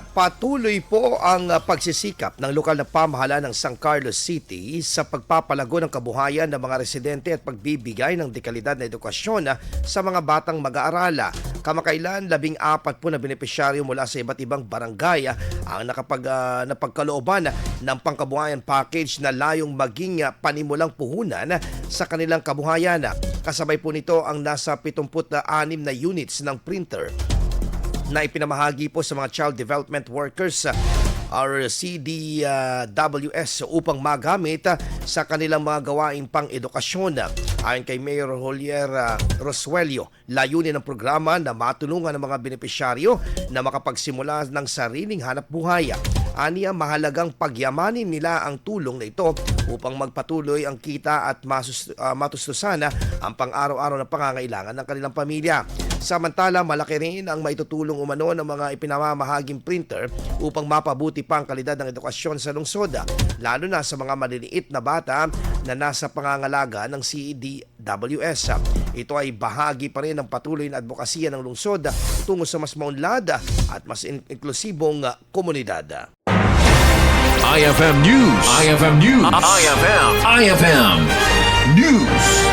Patuloy po ang uh, pagsisikap ng lokal na pamahalaan ng San Carlos City sa pagpapalago ng kabuhayan ng mga residente at pagbibigay ng dekalidad na edukasyon uh, sa mga batang mag-aarala. Kamakailan, labing apat po na benepisyaryo mula sa iba't ibang barangay uh, ang nakapag, uh, napagkalooban ng pangkabuhayan package na layong maging panimulang puhunan sa kanilang kabuhayan. Kasabay po nito ang nasa 76 na units ng printer na ipinamahagi po sa mga Child Development Workers uh, or CDWS upang magamit uh, sa kanilang mga gawain pang edukasyon. Ayon kay Mayor Jolier uh, Rosuelio, layunin ng programa na matulungan ng mga benepisyaryo na makapagsimula ng sariling hanap buhay. Aniya mahalagang pagyamanin nila ang tulong na ito upang magpatuloy ang kita at masus, uh, matustusan ang pang-araw-araw na pangangailangan ng kanilang pamilya. Samantala, malaki rin ang maitutulong umano ng mga ipinamamahaging printer upang mapabuti pa ang kalidad ng edukasyon sa lungsod, lalo na sa mga maliliit na bata na nasa pangangalaga ng CEDWS. Ito ay bahagi pa rin ng patuloy na advokasya ng lungsod tungo sa mas maunlad at mas in- inklusibong komunidad. IFM News. IFM News. IFM. IFM News.